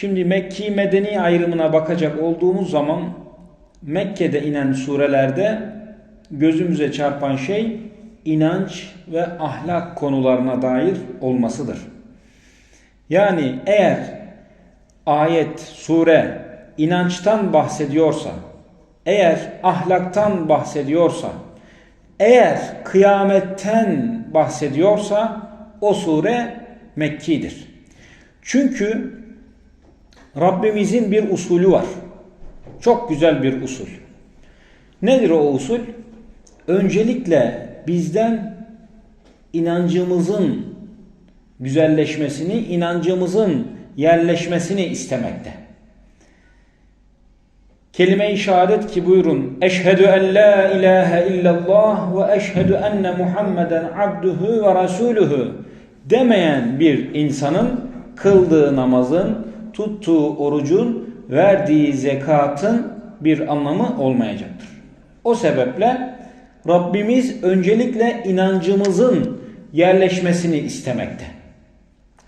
Şimdi Mekki Medeni ayrımına bakacak olduğumuz zaman Mekke'de inen surelerde gözümüze çarpan şey inanç ve ahlak konularına dair olmasıdır. Yani eğer ayet, sure inançtan bahsediyorsa, eğer ahlaktan bahsediyorsa, eğer kıyametten bahsediyorsa o sure Mekki'dir. Çünkü Rabbimizin bir usulü var. Çok güzel bir usul. Nedir o usul? Öncelikle bizden inancımızın güzelleşmesini, inancımızın yerleşmesini istemekte. Kelime-i şehadet ki buyurun. Eşhedü en la ilahe illallah ve eşhedü enne Muhammeden abduhu ve rasuluhu demeyen bir insanın kıldığı namazın, tuttuğu orucun, verdiği zekatın bir anlamı olmayacaktır. O sebeple Rabbimiz öncelikle inancımızın yerleşmesini istemekte.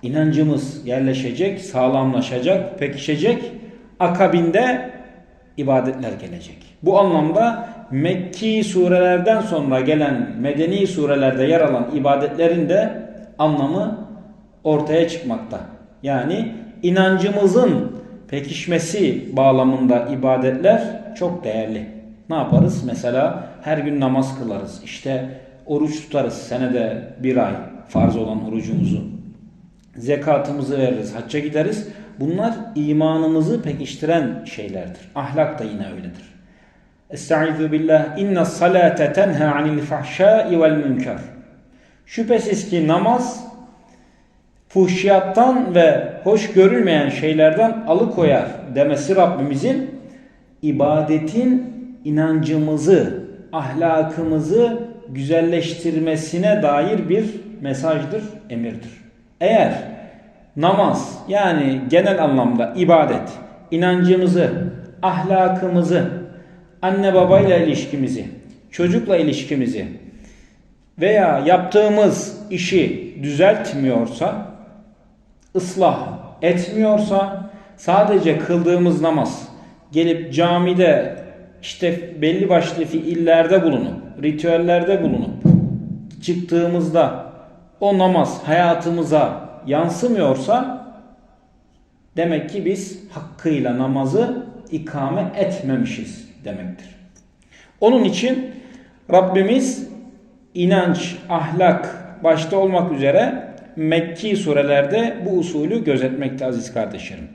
İnancımız yerleşecek, sağlamlaşacak, pekişecek. Akabinde ibadetler gelecek. Bu anlamda Mekki surelerden sonra gelen medeni surelerde yer alan ibadetlerin de anlamı ortaya çıkmakta. Yani inancımızın pekişmesi bağlamında ibadetler çok değerli. Ne yaparız? Mesela her gün namaz kılarız. İşte oruç tutarız senede bir ay farz olan orucumuzu. Zekatımızı veririz, hacca gideriz. Bunlar imanımızı pekiştiren şeylerdir. Ahlak da yine öyledir. Estaizu billah. İnne salate tenha anil fahşai vel münker. Şüphesiz ki namaz fuhşiyattan ve hoş görülmeyen şeylerden alıkoyar demesi Rabbimizin ibadetin inancımızı, ahlakımızı güzelleştirmesine dair bir mesajdır, emirdir. Eğer namaz yani genel anlamda ibadet, inancımızı, ahlakımızı, anne babayla ilişkimizi, çocukla ilişkimizi veya yaptığımız işi düzeltmiyorsa, ıslah etmiyorsa, sadece kıldığımız namaz, gelip camide işte belli başlı fiillerde bulunup, ritüellerde bulunup, çıktığımızda o namaz hayatımıza yansımıyorsa demek ki biz hakkıyla namazı ikame etmemişiz demektir. Onun için Rabbimiz inanç, ahlak başta olmak üzere Mekki surelerde bu usulü gözetmekte aziz kardeşlerim.